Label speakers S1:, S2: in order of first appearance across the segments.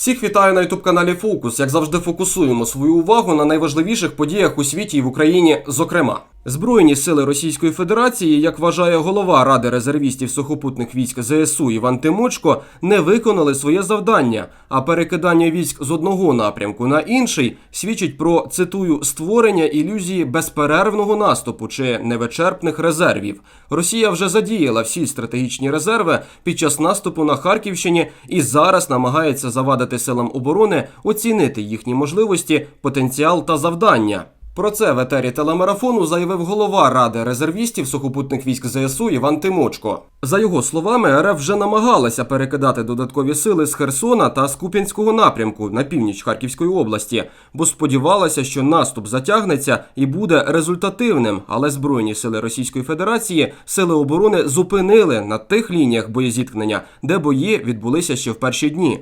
S1: Всіх вітаю на ютуб каналі Фокус. Як завжди, фокусуємо свою увагу на найважливіших подіях у світі і в Україні, зокрема. Збройні сили Російської Федерації, як вважає голова Ради резервістів сухопутних військ ЗСУ Іван Тимочко, не виконали своє завдання. А перекидання військ з одного напрямку на інший свідчить про цитую створення ілюзії безперервного наступу чи невичерпних резервів. Росія вже задіяла всі стратегічні резерви під час наступу на Харківщині і зараз намагається завадити силам оборони оцінити їхні можливості, потенціал та завдання. Про це в етері телемарафону заявив голова Ради резервістів сухопутних військ ЗСУ Іван Тимочко. За його словами, РФ вже намагалася перекидати додаткові сили з Херсона та з Куп'янського напрямку на північ Харківської області, бо сподівалася, що наступ затягнеться і буде результативним. Але збройні сили Російської Федерації сили оборони зупинили на тих лініях боєзіткнення, де бої відбулися ще в перші дні.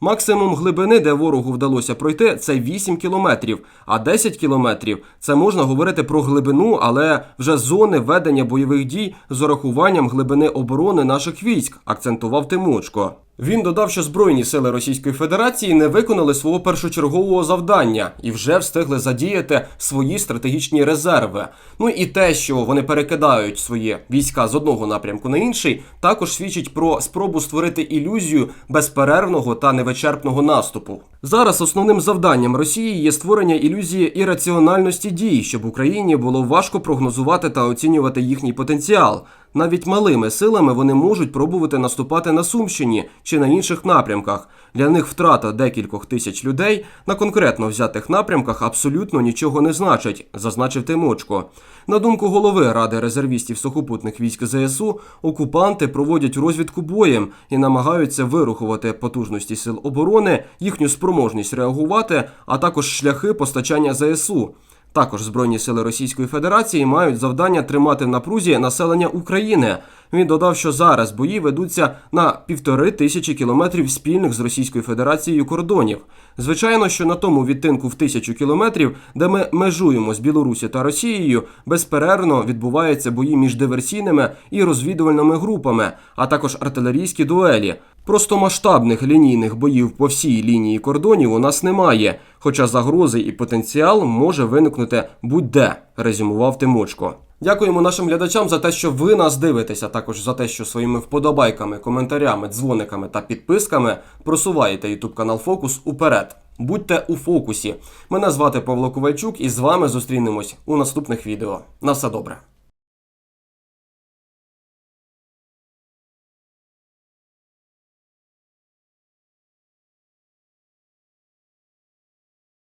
S1: Максимум глибини, де ворогу вдалося пройти, це 8 кілометрів, а 10 кілометрів це можна говорити про глибину, але вже зони ведення бойових дій з урахуванням глибини оборони наших військ, акцентував Тимочко. Він додав, що збройні сили Російської Федерації не виконали свого першочергового завдання і вже встигли задіяти свої стратегічні резерви. Ну і те, що вони перекидають свої війська з одного напрямку на інший, також свідчить про спробу створити ілюзію безперервного та невичерпного наступу. Зараз основним завданням Росії є створення ілюзії ірраціональності дій, щоб Україні було важко прогнозувати та оцінювати їхній потенціал. Навіть малими силами вони можуть пробувати наступати на Сумщині чи на інших напрямках. Для них втрата декількох тисяч людей на конкретно взятих напрямках абсолютно нічого не значить, зазначив Тимочко. На думку голови Ради резервістів сухопутних військ ЗСУ, окупанти проводять розвідку боєм і намагаються вирухувати потужності сил оборони, їхню спроможність реагувати, а також шляхи постачання ЗСУ. Також Збройні сили Російської Федерації мають завдання тримати в напрузі населення України. Він додав, що зараз бої ведуться на півтори тисячі кілометрів спільних з Російською Федерацією кордонів. Звичайно, що на тому відтинку в тисячу кілометрів, де ми межуємо з Білорусі та Росією, безперервно відбуваються бої між диверсійними і розвідувальними групами, а також артилерійські дуелі. Просто масштабних лінійних боїв по всій лінії кордонів у нас немає, хоча загрози і потенціал може виникнути будь-де, резюмував Тимочко. Дякуємо нашим глядачам за те, що ви нас дивитеся, також за те, що своїми вподобайками, коментарями, дзвониками та підписками просуваєте YouTube канал Фокус уперед. Будьте у фокусі. Мене звати Павло Ковальчук, і з вами зустрінемось у наступних відео. На все добре.